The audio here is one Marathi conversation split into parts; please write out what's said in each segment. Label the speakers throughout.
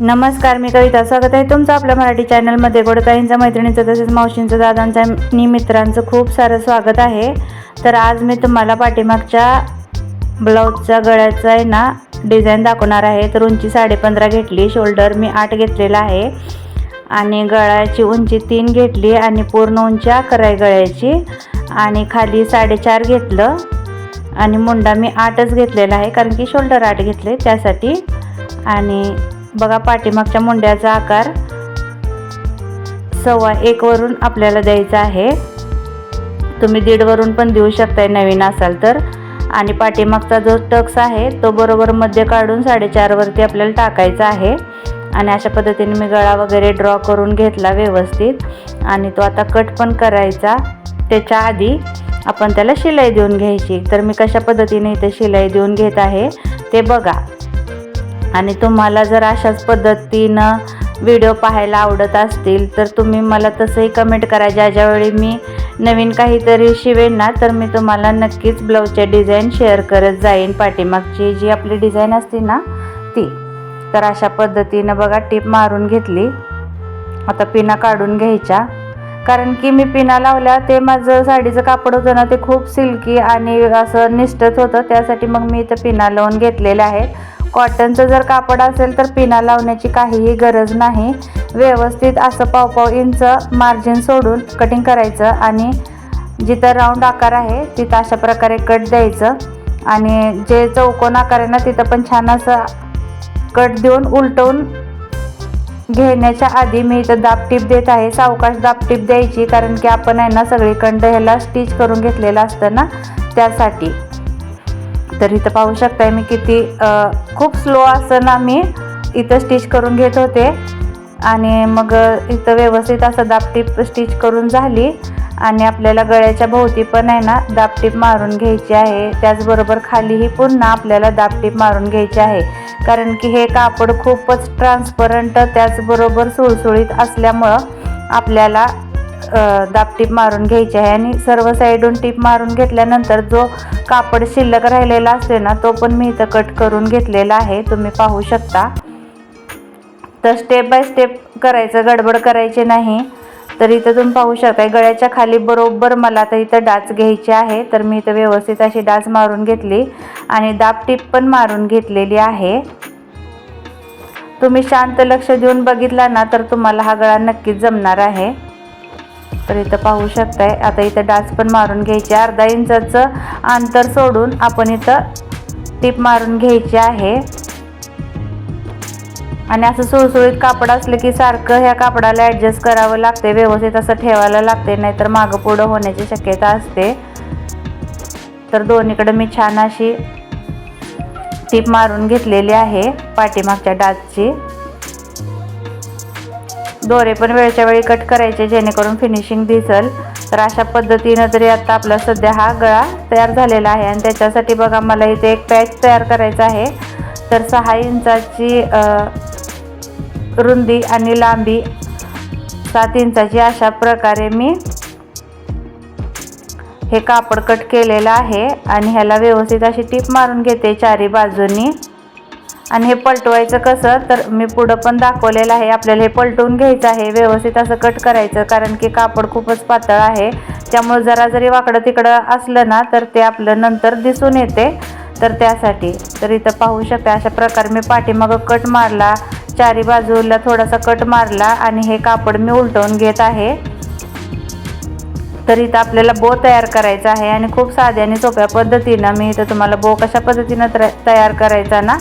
Speaker 1: नमस्कार मी कविता. स्वागत आहे तुमचं आपल्या मराठी चॅनलमध्ये. गोडताईंच्या मैत्रिणीचं तसेच मावशींचं दादांच्या आणि मित्रांचं खूप सारं स्वागत आहे. तर आज मी तुम्हाला पाठीमागच्या ब्लाऊजचा गळ्याचा आहे ना डिझाईन दाखवणार आहे. तर उंची साडेपंधरा घेतली शोल्डर मी आठ घेतलेला आहे. आणि गळ्याची उंची तीन घेतली आणि पूर्ण उंची अकरा आहे गळ्याची. आणि खाली साडेचार घेतलं आणि मुंडा मी आठच घेतलेला आहे कारण की शोल्डर आठ घेतले त्यासाठी. आणि बघा पाठीमागच्या मुंड्याचा आकार. सव्वा एकवरून आपल्याला द्यायचा आहे. तुम्ही दीडवरून पण देऊ शकताय नवीन असाल तर. आणि पाठीमागचा जो टक्स आहे तो बरोबर मध्य काढून साडेचारवरती आपल्याला टाकायचा आहे. आणि अशा पद्धतीने मी गळा वगैरे ड्रॉ करून घेतला व्यवस्थित. आणि तो आता कट पण करायचा. त्याच्या आधी आपण त्याला शिलाई देऊन घ्यायची. तर मी कशा पद्धतीने इथे शिलाई देऊन घेत आहे ते बघा. आणि तुम्हाला जर अशाच पद्धतीनं व्हिडिओ पाहायला आवडत असतील तर तुम्ही मला तसंही कमेंट करा. ज्या ज्यावेळी मी नवीन काहीतरी शिवेन ना तर मी तुम्हाला नक्कीच ब्लाऊजचे डिझाईन शेअर करत जाईन. पाठीमागची जी आपली डिझाईन असते ना ती. तर अशा पद्धतीनं बघा टीप मारून घेतली. आता पिना काढून घ्यायच्या. कारण की मी पिना लावल्या ते माझं साडीचं कापड होतं ना ते खूप सिल्की आणि असं निष्ठत होतं. त्यासाठी मग मी इथं पिना लावून घेतलेलं आहेत कॉटनचं जर कापड असेल तर पिना लावण्याची काहीही गरज नाही. व्यवस्थित असं पावपाव इंच मार्जिन सोडून कटिंग करायचं आणि जिथं राऊंड आकार आहे तिथं अशा प्रकारे कट द्यायचं. आणि जे चौकोन आकार आहे ना तिथं पण छान असं कट देऊन उलटवून घेण्याच्या आधी मी इथं दाबटीप देत आहे. सावकाश दाबटीप द्यायची कारण की आपण आहे ना सगळीकडं ह्याला स्टिच करून घेतलेलं असतं ना त्यासाठी. तर इथं पाहू शकताय मी किती खूप स्लो असं ना मी इथं स्टिच करून घेत होते. आणि मग इथं व्यवस्थित असं दाबटीप स्टिच करून झाली. आणि आपल्याला गळ्याच्या भोवती पण आहे ना दाबटीप मारून घ्यायची आहे. त्याचबरोबर खालीही पुन्हा आपल्याला दाबटीप मारून घ्यायची आहे. कारण की हे कापड खूपच ट्रान्सपरंट त्याचबरोबर सुळसुळीत असल्यामुळं आपल्याला दाबटीप मारून घ्यायची आहे आणि सर्व साईडून टीप मारून घेतल्यानंतर जो कापड शिल्लक राहिलेला असतो ना तो पण मी इथं कट करून घेतलेला आहे. तुम्ही पाहू शकता. तर स्टेप बाय स्टेप करायचं गडबड करायची नाही. तर इथं तुम्ही पाहू शकता गळ्याच्या खाली बरोबर मला तर इथं डाच घ्यायची आहे. तर मी इथं व्यवस्थित अशी डाच मारून घेतली आणि दाब टीप पण मारून घेतलेली आहे. तुम्ही शांत लक्ष देऊन बघितला ना तर तुम्हाला हा गळा नक्कीच जमणार आहे. तर इथं पाहू शकताय. आता इथं डास पण मारून घ्यायची. अर्धा इंचाचं अंतर सोडून आपण इथं टीप मारून घ्यायची आहे. आणि असं सुळसुळीत कापड असलं की सारखं ह्या कापडाला ॲडजस्ट करावं लागते व्यवस्थित असं ठेवायला लागते नाहीतर मागं पुढं होण्याची शक्यता असते. तर दोन्हीकडे मी छान अशी टीप मारून घेतलेली आहे पाठीमागच्या डासची. दोरे पण वेळच्या वेळी कट करायचे जेणेकरून फिनिशिंग दिसल. तर अशा पद्धतीनं तरी आता आपला सध्या हा गळा तयार झालेला आहे. आणि त्याच्यासाठी बघा मला इथे एक पॅच तयार करायचा आहे. तर सहा इंचाची रुंदी आणि लांबी सात इंचाची अशा प्रकारे मी हे कापड कट केलेलं आहे. आणि ह्याला व्यवस्थित अशी टीप मारून घेते चारी बाजूंनी. आणि हे पलटवायचं कसं तर मी पुढं पण दाखवलेलं आहे. आपल्याला हे पलटवून घ्यायचं आहे. व्यवस्थित असं कट करायचं कारण की कापड खूपच पातळ आहे. त्यामुळे जरा जरी वाकडं तिकडं असलं ना तर ते आपलं नंतर दिसून येते. तर त्यासाठी तर इथं पाहू शकता अशा प्रकारे मी पाठीमागं कट मारला. चारी बाजूला थोडासा कट मारला आणि हे कापड मी उलटवून घेत आहे. तर इथं आपल्याला बो तयार करायचा आहे आणि खूप साध्या आणि सोप्या पद्धतीनं मी इथं तुम्हाला बो कशा पद्धतीनं तयार करायचा ना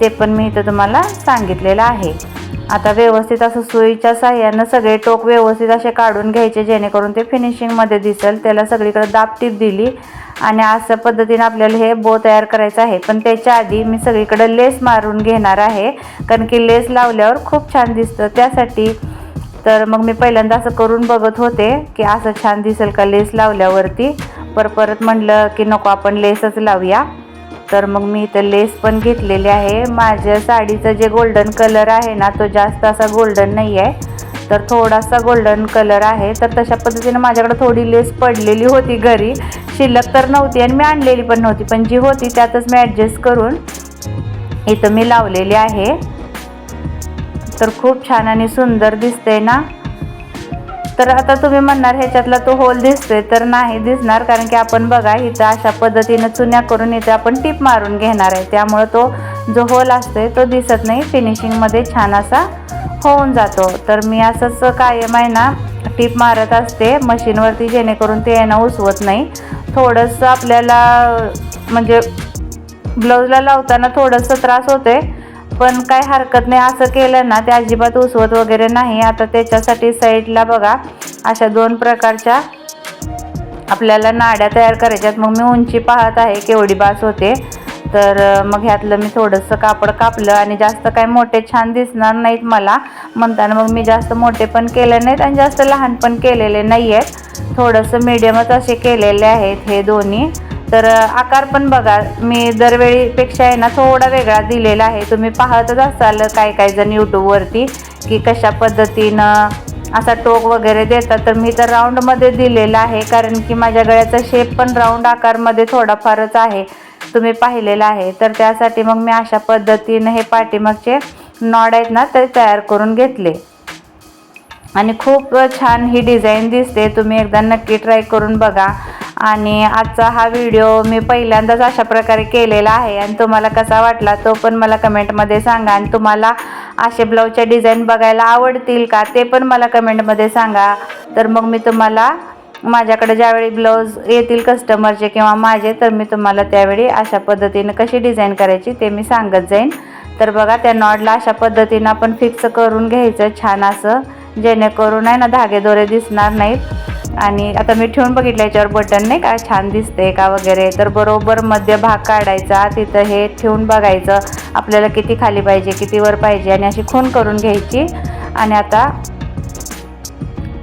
Speaker 1: ते पण मी इथं तुम्हाला सांगितलेलं आहे. आता व्यवस्थित असं सुईच्या साह्यानं सगळे टोक व्यवस्थित असे काढून घ्यायचे जेणेकरून ते फिनिशिंगमध्ये दिसेल. त्याला सगळीकडे दाब टीप दिली आणि असं पद्धतीनं आपल्याला हे बो तयार करायचं आहे. पण त्याच्या आधी मी सगळीकडे लेस मारून घेणार आहे कारण की लेस लावल्यावर खूप छान दिसतं. त्यासाठी तर मग मी पहिल्यांदा असं करून बघत होते की असं छान दिसेल का लेस लावल्यावरती. पर परत म्हटलं की नको आपण लेसच लावूया. तर मग मी इथं लेस पण घेतलेली आहे. माझ्या साडीचं जे गोल्डन कलर आहे ना तो जास्त असा गोल्डन नाही आहे तर थोडासा गोल्डन कलर आहे. तर तशा पद्धतीने माझ्याकडे थोडी लेस पडलेली होती घरी. शिल्लक तर नव्हती आणि मी आणलेली पण नव्हती. पण जी होती त्यातच मी ॲडजस्ट करून इथं मी लावलेली आहे. तर खूप छान आणि सुंदर दिसते ना. तर आता तुम्ही म्हणणार ह्याच्यातला तो होल दिसतोय. तर नाही दिसणार कारण की आपण बघा इथं अशा पद्धतीनं चुन्या करून इथे आपण टीप मारून घेणार आहे. त्यामुळं तो जो होल असतोय तो दिसत नाही. फिनिशिंगमध्ये छान असा होऊन जातो. तर मी असंच कायम आहे ना टीप मारत असते. मशीनवरती जेणेकरून ते येणं उसवत नाही. थोडंसं आपल्याला म्हणजे ब्लाऊजला लावताना थोडंसं त्रास होतोय. पण काय हरकत नाही. असं केलं ना ते अजिबात उसवत वगैरे नाही. आता त्याच्यासाठी साईडला बघा अशा दोन प्रकारच्या आपल्याला नाड्या तयार करायच्यात. मग मी उंची पाहत आहे केवढी बास होते. तर मग ह्यातलं मी थोडंसं कापड कापलं आणि जास्त काय मोठे छान दिसणार नाहीत मला. म्हणताना मग मी जास्त मोठे पण केले नाहीत आणि जास्त लहान पण केलेले नाही आहेत थोडंसं मीडियमच असे केलेले आहेत हे दोन्ही. तर आकार पण बघा. मी दरवेळीपेक्षा आहे ना थोडा वेगळा दिलेला आहे. तुम्ही पाहतच असाल काय काय जण यूट्यूबवरती की कशा पद्धतीनं असा टोक वगैरे देतात. तर मी तर राऊंडमध्ये दिलेला आहे. कारण की माझ्या गळ्याचा शेप पण राऊंड आकारमध्ये थोडाफारच आहे. तुम्ही पाहिलेला आहे. तर त्यासाठी मग मी अशा पद्धतीनं हे पाठीमागचे नॉड आहेत ना ते तयार करून घेतले. आणि खूप छान ही डिझाईन दिसते. तुम्ही एकदा नक्की ट्राय करून बघा. आणि आजचा हा व्हिडिओ मी पहिल्यांदाच अशा प्रकारे केलेला आहे. आणि तुम्हाला कसा वाटला तो पण मला कमेंटमध्ये सांगा. आणि तुम्हाला असे ब्लाऊजच्या डिझाईन बघायला आवडतील का ते पण मला कमेंटमध्ये सांगा. तर मग मी तुम्हाला माझ्याकडे ज्यावेळी ब्लाऊज येतील कस्टमरचे किंवा माझे तर मी तुम्हाला त्यावेळी अशा पद्धतीनं कशी डिझाईन करायची ते मी सांगत जाईन. तर बघा त्या नॉडला अशा पद्धतीनं आपण फिक्स करून घ्यायचं छान असं. जेणेकरून आहे ना धागे दोरे दिसणार नाहीत. आणि आता मी ठेवून बघितलं याच्यावर बटन नाही का? छान दिसते का वगैरे? तर बरोबर मध्य भाग काढायचा तिथं हे ठेवून बघायचं आपल्याला किती खाली पाहिजे किती वर पाहिजे आणि अशी खून करून घ्यायची. आणि आता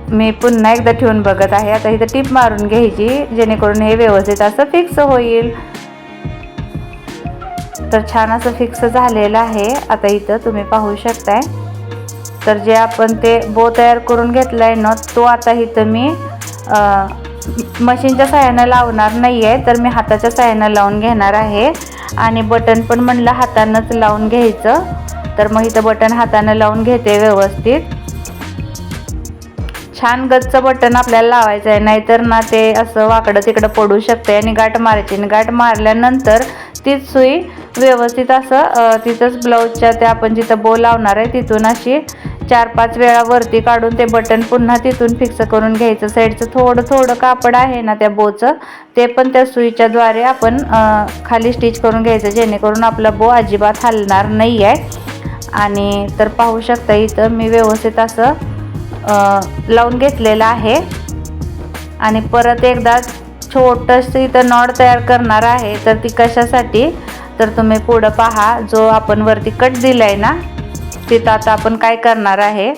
Speaker 1: मी पुन्हा एकदा ठेवून बघत आहे. आता इथं टीप मारून घ्यायची जेणेकरून हे व्यवस्थित असं फिक्स होईल. तर छान असं फिक्स झालेलं आहे. आता इथं तुम्ही पाहू शकताय. तर जे आपण ते बो तयार करून घेतला आहे ना तो आता इथं मी मशीनच्या साह्यानं लावणार नाही आहे तर मी हाताच्या साह्यानं लावून घेणार आहे. आणि बटन पण म्हणलं हातानंच लावून घ्यायचं. तर मग इथं बटन हातानं लावून घेते व्यवस्थित. छान गच्च बटन आपल्याला लावायचं आहे नाहीतर ना ते असं वाकडं तिकडं पडू शकते आणि गाठ मारायची. आणि गाठ मारल्यानंतर तीच सुई व्यवस्थित असं तिथंच ब्लाऊजच्या त्या आपण जिथं बो लावणार आहे तिथून अशी चार पाच वेळा वरती काढून ते बटन पुन्हा तिथून फिक्स करून घ्यायचं. साईडचं थोडं थोडं कापड आहे ना त्या बोचं ते पण त्या सुईच्याद्वारे आपण खाली स्टिच करून घ्यायचं जेणेकरून आपला बो अजिबात हलणार नाही आहे आणि तर पाहू शकता इथं मी व्यवस्थित असं लावून घेतलेलं आहे. आणि परत एकदा छोटंसं इथं नॉड तयार करणार आहे. तर ती कशासाठी? तर तुम्ही पुढं पहा. जो आपण वरती कट दिला आहे ना तिथं आता आपण काय करणार आहे?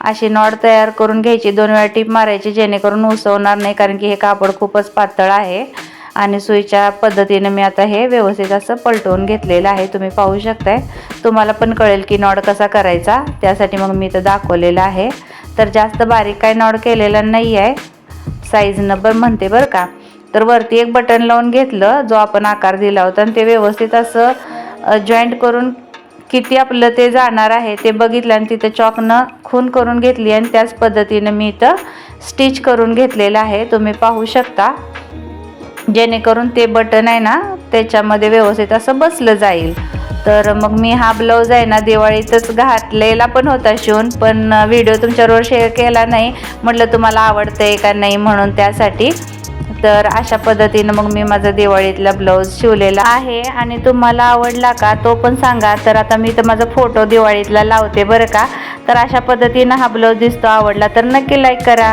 Speaker 1: अशी नॉड तयार करून घ्यायची. दोन वेळा टीप मारायची जेणेकरून उसवणार नाही कारण की हे कापड खूपच पातळ आहे. आणि सुईच्या पद्धतीने मी आता हे व्यवस्थित असं पलटवून घेतलेलं आहे. तुम्ही पाहू शकताय. तुम्हाला पण कळेल की नॉड कसा करायचा. त्यासाठी मग मी इथं दाखवलेलं आहे. तर जास्त बारीक काय नॉड केलेला नाही आहे साईजनं नंबर म्हणते बरं का. तर वरती एक बटन लावून घेतलं जो आपण आकार दिला होता आणि ते व्यवस्थित असं जॉईंट करून किती आपलं ते जाणार आहे ते बघितलं आणि तिथं चॉकनं खून करून घेतली आणि त्याच पद्धतीनं मी इथं स्टिच करून घेतलेलं आहे. तुम्ही पाहू शकता. जेणेकरून ते बटन आहे ना त्याच्यामध्ये व्यवस्थित असं बसलं जाईल. तर मग मी हा ब्लाऊज आहे ना दिवाळीतच घातलेला पण होता शिवून पण व्हिडिओ तुमच्याबरोबर शेअर केला नाही. म्हटलं तुम्हाला आवडतं आहे का नाही म्हणून त्यासाठी. तर अशा पद्धतीनं मग मी माझा दिवाळीतला ब्लाऊज शिवलेला आहे. आणि तुम्हाला आवडला का तो पण सांगा. तर आता मी तर माझा फोटो दिवाळीतला लावते बरं का. तर अशा पद्धतीनं हा ब्लाऊज दिसतो आवडला तर नक्की लाईक करा.